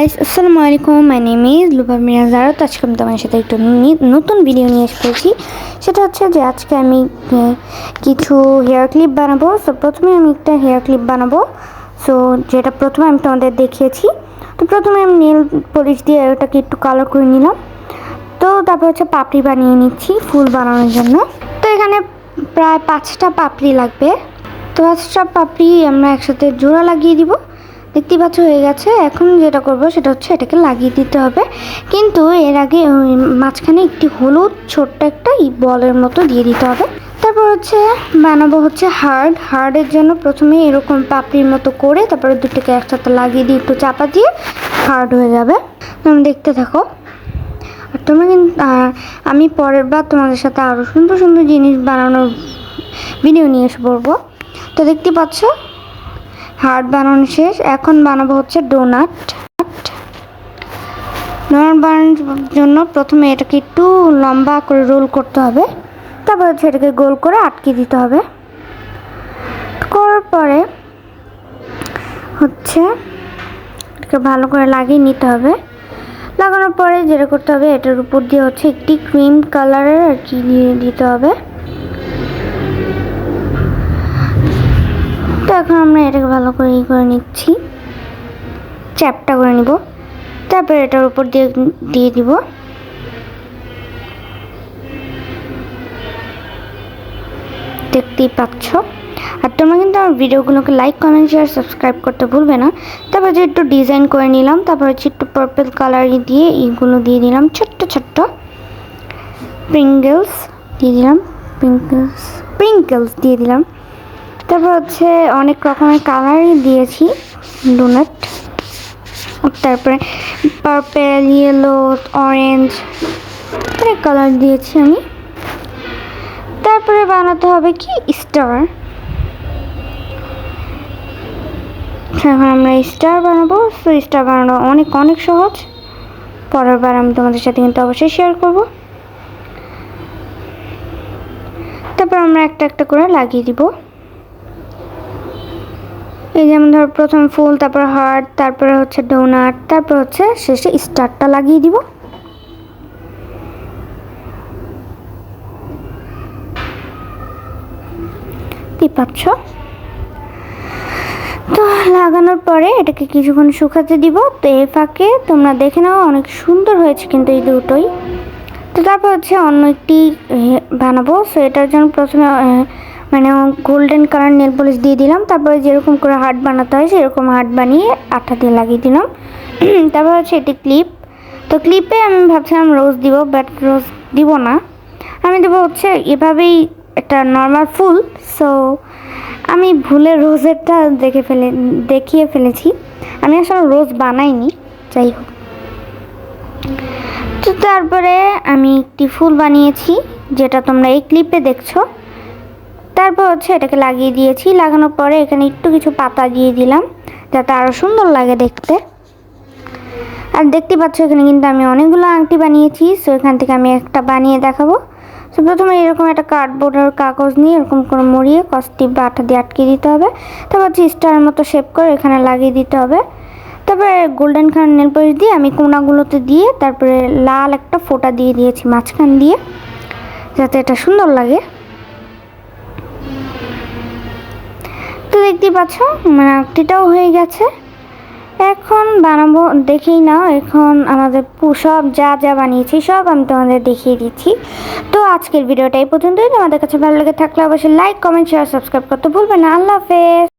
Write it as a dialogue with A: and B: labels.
A: Guys আসসালামু আলাইকুম। My name is লুবা জারত। আজকে আমি তোমার সাথে একটু নতুন ভিডিও নিয়ে এসেছি সেটা হচ্ছে যে আজকে আমি কিছু হেয়ার ক্লিপ বানাবো। সো প্রথমে আমি একটা হেয়ার ক্লিপ বানাবো। সো যেটা প্রথমে আমি তোমাদের দেখিয়েছি। তো প্রথমে আমি নীল পলিশ দিয়ে ওটাকে একটু কালার করে নিলাম। তো তারপর হচ্ছে পাপড়ি বানিয়ে নিচ্ছি ফুল বানানোর জন্য। তো এখানে প্রায় পাঁচটা পাপড়ি লাগবে। তো পাঁচটা পাপড়ি আমরা একসাথে জোড়া লাগিয়ে দিব। দেখতেই পাচ্ছ হয়ে গেছে। এখন যেটা করব সেটা হচ্ছে এটাকে লাগিয়ে দিতে হবে। কিন্তু এর আগে মাঝখানে একটি হলুদ ছোট্ট একটা বলের মতো দিয়ে দিতে হবে। তারপর হচ্ছে বানাবো হচ্ছে হার্ড। হার্ডের জন্য প্রথমে এরকম পাপড়ির মতো করে তারপরে দুটোকে একসাথে লাগিয়ে দিয়ে একটু চাপা দিয়ে হার্ড হয়ে যাবে। তুমি দেখতে থাকো। আর তোমরা কিন্তু আমি পরের বার তোমাদের সাথে আরও সুন্দর সুন্দর জিনিস বানানোর ভিডিও নিয়ে এসে পড়ব। তো দেখতে পাচ্ছ হার্ট বানানো শেষ। এখন বানাবো হচ্ছে ডোনাট ডোনাট বানানোর জন্য প্রথমে এটাকে একটু লম্বা করে রোল করতে হবে। তারপর এটাকে গোল করে আটকে দিতে হবে। করার পরে হচ্ছে এটাকে ভালো করে লাগিয়ে নিতে হবে। লাগানোর পরে যেটা করতে হবে, এটার উপর দিয়ে হচ্ছে একটি ক্রিম কালারের আর কি দিয়ে দিতে হবে। এখন আমরা এটাকে ভালো করে ই করে নিচ্ছি। চ্যাপটা করে নিব। তারপর এটার উপর দিয়ে দিয়ে দিব। দেখতেই পাচ্ছ। আর তোমরা কিন্তু আমার ভিডিওগুলোকে লাইক কমেন্ট শেয়ার সাবস্ক্রাইব করতে ভুলবে না। তারপর যে একটু ডিজাইন করে নিলাম, তারপর হচ্ছে একটু পার্পল কালার দিয়ে এইগুলো দিয়ে দিলাম। ছোট্ট ছোট্ট প্রিঙ্গলস দিয়ে দিলাম। প্রিঙ্গলস প্রিঙ্গলস দিয়ে দিলাম। তারপর হচ্ছে অনেক রকমের কালারই দিয়েছি। ডোনাট তারপরে পার্পেল ইয়েলো অরেঞ্জ অনেক কালার দিয়েছি আমি। তারপরে বানাতে হবে কি? স্টার এখন আমরা স্টার বানাবো। তো স্টার বানানো অনেক অনেক সহজ। পরের বার আমি তোমাদের সাথে কিন্তু অবশ্যই শেয়ার করব। তারপর আমরা একটা একটা করে লাগিয়ে দিব। এই যেমন ধর প্রথম ফুল, তারপর হার্ট তারপরে হচ্ছে ডোনাট তারপর হচ্ছে শেষে স্টারটা লাগিয়ে দিব। পাচ্ছ? তো লাগানোর পরে এটাকে কিছুক্ষণ শুকাতে দিব। তো এ ফাঁকে তোমরা দেখে নাও, অনেক সুন্দর হয়েছে কিন্তু এই দুটোই। তো তারপর হচ্ছে অন্য একটি বানাবো। সো এটার জন্য প্রথমে গোল্ডেন কালার নেল পলিশ দিয়ে দিলাম। তারপরে যেরকম করে হার্ট বানাতে হয়, সেরকম হার্ট বানিয়ে আঠা দিয়ে লাগিয়ে দিলাম। তারপর হচ্ছে এটি ক্লিপ তো ক্লিপে আমি ভাবছিলাম রোজ দিব বাট রোজ দিব না। আমি দেবো হচ্ছে এভাবেই একটা নর্মাল ফুল। সো আমি ভুলে রোজেরটা দেখে ফেলে, দেখিয়ে ফেলেছি। আমি আসলে রোজ বানাইনি, যাই হোক। তো তারপরে আমি একটি ফুল বানিয়েছি, যেটা তোমরা এই ক্লিপে দেখছ। তারপর হচ্ছে এটাকে লাগিয়ে দিয়েছি। লাগানোর পরে এখানে একটু কিছু পাতা দিয়ে দিলাম, যাতে আরও সুন্দর লাগে দেখতে। আর দেখতে পাচ্ছ এখানে কিন্তু আমি অনেকগুলো আংটি বানিয়েছি সো এখান থেকে আমি একটা বানিয়ে দেখাবো। সো প্রথমে এরকম একটা কার্ডবোর্ডের কাগজ নিয়ে এরকম করে মরিয়ে কস্টিপ বা আঠা দিয়ে আটকে দিতে হবে। তারপর হচ্ছে স্টারের মতো শেপ করে এখানে লাগিয়ে দিতে হবে। তারপরে গোল্ডেন কালার নেল পলিশ দিয়ে আমি কোনাগুলোতে দিয়ে তারপরে লাল একটা ফোঁটা দিয়ে দিয়েছি মাঝখান দিয়ে, যাতে এটা সুন্দর লাগে। তো দেখতেই পাচ্ছ? মানে আংটিটাও হয়ে গেছে। এখন বানাবো, দেখেই নাও, এখন আমাদের সব যা যা বানিয়েছি, সব আমি তোমাদের দেখিয়ে দিচ্ছি। তো আজকের ভিডিওটা এই পর্যন্তই। তোমাদের কাছে ভালো লেগে থাকলে অবশ্যই লাইক কমেন্ট শেয়ার সাবস্ক্রাইব করতে ভুলবে না। আল্লাহ হাফেজ!